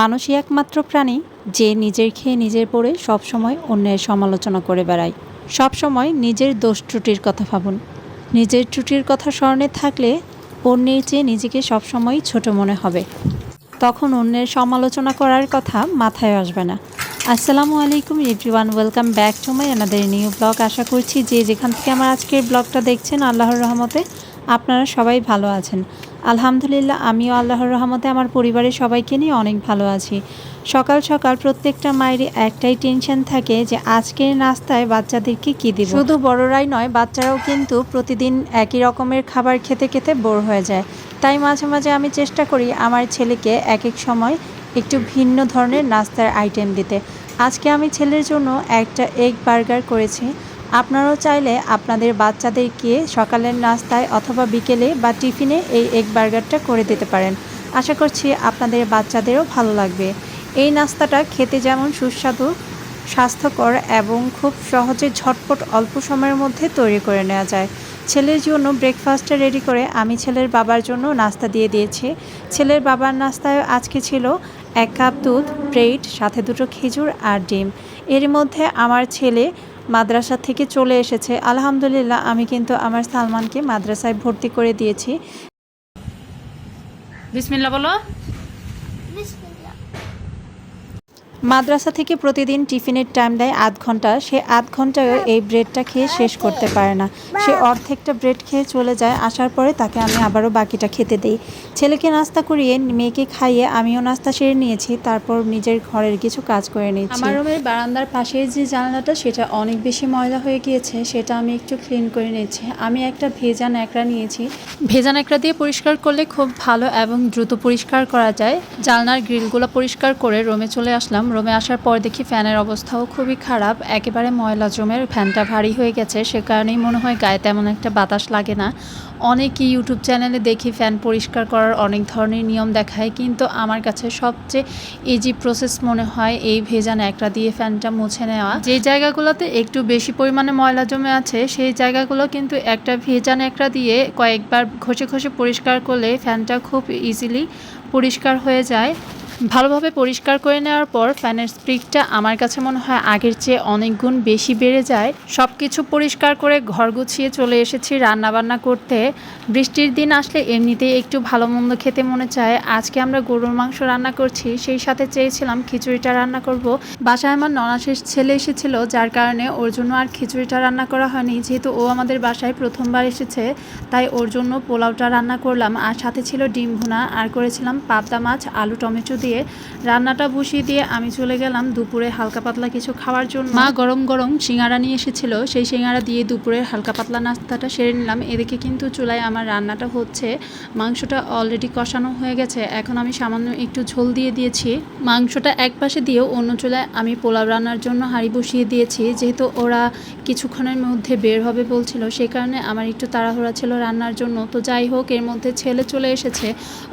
মানুষই একমাত্র প্রাণী যে নিজের খেয়ে নিজের পড়ে সবসময় অন্যের সমালোচনা করে বেড়ায়। সবসময় নিজের দোষ ত্রুটির কথা ভাবুন। নিজের ত্রুটির কথা স্মরণে থাকলে অন্যের চেয়ে নিজেকে সবসময় ছোট মনে হবে। তখন অন্যের সমালোচনা করার কথা মাথায় আসবে না। আসসালামু আলাইকুম everyone welcome back to my আমাদের নিউ ব্লগ আশা করছি যে যেখান থেকে আমার আজকের ব্লগটা দেখছেন, আল্লাহর রহমতে আপনারা সবাই ভালো আছেন। আলহামদুলিল্লাহ, আমিও আল্লাহর রহমতে আমার পরিবারের সবাইকে নিয়ে অনেক ভালো আছি। সকাল সকাল প্রত্যেকটা মায়ের একটাই টেনশন থাকে যে আজকের নাস্তায় বাচ্চাদেরকে কী দিব? শুধু বড়রাই নয়, বাচ্চারাও কিন্তু প্রতিদিন একই রকমের খাবার খেতে খেতে বোর হয়ে যায়। তাই মাঝে মাঝে আমি চেষ্টা করি আমার ছেলেকে এক এক সময় একটু ভিন্ন ধরনের নাস্তার আইটেম দিতে। আজকে আমি ছেলের জন্য একটা এগ বার্গার করেছি। আপনারাও চাইলে আপনাদের বাচ্চাদেরকে সকালের নাস্তায় অথবা বিকেলে বা টিফিনে এই এগ বার্গারটা করে দিতে পারেন। আশা করছি আপনাদের বাচ্চাদেরও ভালো লাগবে। এই নাস্তাটা খেতে যেমন সুস্বাদু, স্বাস্থ্যকর এবং খুব সহজে ঝটপট অল্প সময়ের মধ্যে তৈরি করে নেওয়া যায়। ছেলের জন্য ব্রেকফাস্টটা রেডি করে আমি ছেলের বাবার জন্য নাস্তা দিয়ে দিয়েছি। ছেলের বাবার নাস্তায় আজকে ছিল এক কাপ দুধ ব্রেড সাথে দুটো খেজুর আর ডিম। এর মধ্যে আমার ছেলে মাদ্রাসা থেকে চলে এসেছে। আলহামদুলিল্লাহ আমি কিন্তু আমার সালমানকে মাদ্রাসায় ভর্তি করে দিয়েছি। বিসমিল্লা বলো। বিসমিল্লাহ। মাদ্রাসা থেকে প্রতিদিন টিফিনের টাইম দেয় আধ ঘণ্টা। সে আধ ঘন্টায়ও এই ব্রেডটা খেয়ে শেষ করতে পারে না। সে অর্ধেকটা ব্রেড খেয়ে চলে যায় আসার পরে তাকে আমি আবারও বাকিটা খেতে দিই। ছেলেকে নাস্তা করিয়ে মেয়েকে খাইয়ে আমিও নাস্তা সেরে নিয়েছি তারপর নিজের ঘরের কিছু কাজ করে নিয়েছি আমার রুমের বারান্দার পাশে যে জানলাটা সেটা অনেক বেশি ময়লা হয়ে গিয়েছে সেটা আমি একটু ক্লিন করে নিয়েছি আমি একটা ভেজা ন্যাকড়া নিয়েছি। ভেজা ন্যাকড়া দিয়ে পরিষ্কার করলে খুব ভালো এবং দ্রুত পরিষ্কার করা যায়। জানলার গ্রিলগুলো পরিষ্কার করে রুমে চলে আসলাম। রুমে আসার পর দেখি ফ্যানের অবস্থাও খুবই খারাপ। একেবারে ময়লা জমের, ফ্যানটা ভারী হয়ে গেছে। সে কারণেই মনে হয় গায়ে তেমন একটা বাতাস লাগে না। অনেকই ইউটিউব চ্যানেলে দেখি ফ্যান পরিষ্কার করার অনেক ধরনের নিয়ম দেখায়, কিন্তু আমার কাছে সবচেয়ে ইজি প্রসেস মনে হয় এই ভেজা ন্যাকড়া দিয়ে ফ্যানটা মুছে নেওয়া। যে জায়গাগুলোতে একটু বেশি পরিমাণে ময়লা জমে আছে, সেই জায়গাগুলো কিন্তু একটা ভেজা ন্যাকড়া দিয়ে কয়েকবার ঘষে ঘষে পরিষ্কার করলে ফ্যানটা খুব ইজিলি পরিষ্কার হয়ে যায়। ভালোভাবে পরিষ্কার করে নেওয়ার পর ফ্যানের স্পিডটা আমার কাছে মনে হয় আগের চেয়ে অনেক গুণ বেশি বেড়ে যায়। সব কিছু পরিষ্কার করে ঘর গুছিয়ে চলে এসেছি রান্নাবান্না করতে। বৃষ্টির দিন আসলে এমনিতেই একটু ভালো মন্দ খেতে মনে চায়। আজকে আমরা গরুর মাংস রান্না করছি, সেই সাথে চেয়েছিলাম খিচুড়িটা রান্না করব। বাসায় আমার ননাশেষ ছেলে এসেছিল, যার কারণে ওর জন্য আর খিচুড়িটা রান্না করা হয়নি। যেহেতু ও আমাদের বাসায় প্রথমবার এসেছে, তাই ওর জন্য পোলাওটা রান্না করলাম। আর সাথে ছিল ডিম ভুনা, আর করেছিলাম পাবদা মাছ, আলু টমেটো দিয়ে রান্নাটা বসিয়ে দিয়ে আমি চলে গেলাম দুপুরে হালকা পাতলা কিছু খাওয়ার জন্য। মা গরম গরম সিঙ্গারা নিয়ে এসেছিল, সেই সিঙ্গারা দিয়ে দুপুরের হালকা পাতলা নাস্তাটা সেরে নিলাম। এদিকে কিন্তু চুলায় আমার রান্নাটা হচ্ছে, মাংসটা অলরেডি কষানো হয়ে গেছে। এখন আমি সামান্য একটু ঝোল দিয়ে দিয়েছি। মাংসটা এক পাশে দিয়েও অন্য চুলায় আমি পোলাও রান্নার জন্য হাঁড়ি বসিয়ে দিয়েছি। যেহেতু ওরা কিছুক্ষণের মধ্যে বের হবে বলছিল সেই কারণে আমার একটু তাড়াহুড়া ছিল রান্নার জন্য। তো যাই হোক, এর মধ্যে ছেলে চলে এসেছে।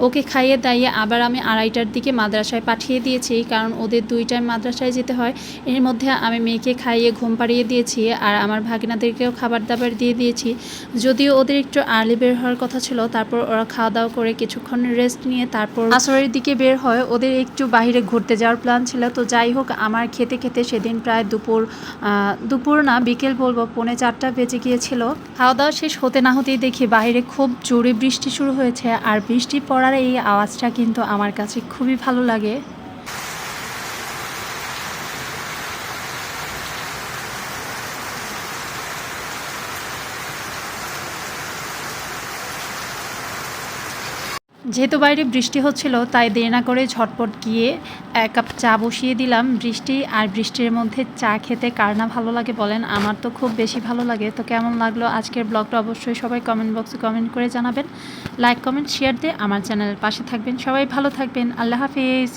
ওকে খাইয়ে দাইয়ে আবার আমি আড়াইটার দিকে মাদ্রাসায় পাঠিয়ে দিয়েছি, কারণ ওদের দুই টাইম মাদ্রাসায় যেতে হয়। এর মধ্যে আমি মেয়েকে খাইয়ে ঘুম পাড়িয়ে দিয়েছি আর আমার ভাগিনাদেরকেও খাবার দাবার দিয়ে দিয়েছি। যদিও ওদের একটু আর্লি বের হওয়ার কথা ছিল, তারপর ওরা খাওয়া দাওয়া করে কিছুক্ষণ রেস্ট নিয়ে তারপর আসরের দিকে বের হয়। ওদের একটু বাইরে ঘুরতে যাওয়ার প্ল্যান ছিল। তো যাই হোক, আমার খেতে খেতে সেদিন প্রায় দুপুর দুপুর না, বিকেল বলব, পৌনে চারটা বেজে গিয়েছিল। খাওয়া দাওয়া শেষ হতে না হতেই দেখি বাইরে খুব জোরে বৃষ্টি শুরু হয়েছে। আর বৃষ্টি পড়ার এই আওয়াজটা কিন্তু আমার কাছে খুবই ভালো লাগে। যেহেতু বাইরে বৃষ্টি হচ্ছিল, তাই দেরি না করে ঝটপট গিয়ে এক কাপ চা বসিয়ে দিলাম। বৃষ্টি আর বৃষ্টির মধ্যে চা খেতে কার না ভালো লাগে বলেন? আমার তো খুব বেশি ভালো লাগে। তো কেমন লাগল আজকের ব্লগটা অবশ্যই সবাই কমেন্ট বক্সে কমেন্ট করে জানাবেন। লাইক কমেন্ট শেয়ার দিয়ে আমার চ্যানেলের পাশে থাকবেন। সবাই ভালো থাকবেন। আল্লাহ হাফিজ।